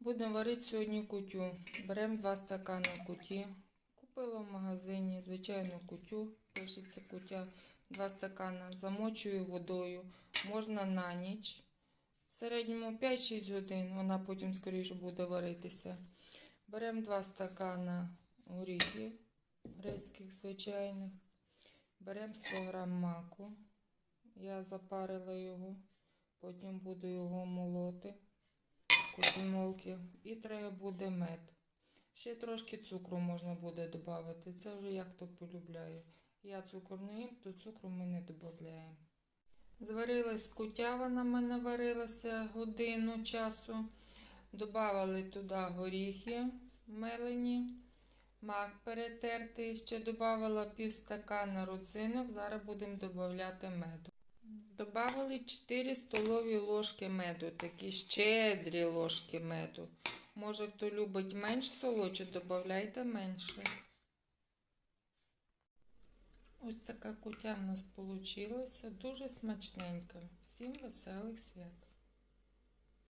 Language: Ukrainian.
Будемо варити сьогодні кутю. Беремо 2 стакани куті. Купила в магазині звичайну кутю, пишеться кутя. 2 стакани замочую водою. Можна на ніч. В середньому 5-6 годин, вона потім скоріше буде варитися. Беремо 2 стакани горіхів грецьких звичайних. Беремо 100 грам маку. Я запарила його, потім буду його молоти кофемолки. І треба буде мед. Ще трошки цукру можна буде додати. Це вже як хто полюбляє. Я цукор не їм, то цукру ми не додаємо. Зварилась кутя, вона в мене варилася годину часу. Добавили туди горіхи мелені, мак перетертий. Ще додавала пів стакана родзинок. Зараз будемо додати меду. Добавили 4 столові ложки меду, такі щедрі ложки меду. Може, хто любить менш солодше, додавайте менше. Ось така кутя в нас вийшла. Дуже смачненька. Всім веселих свят!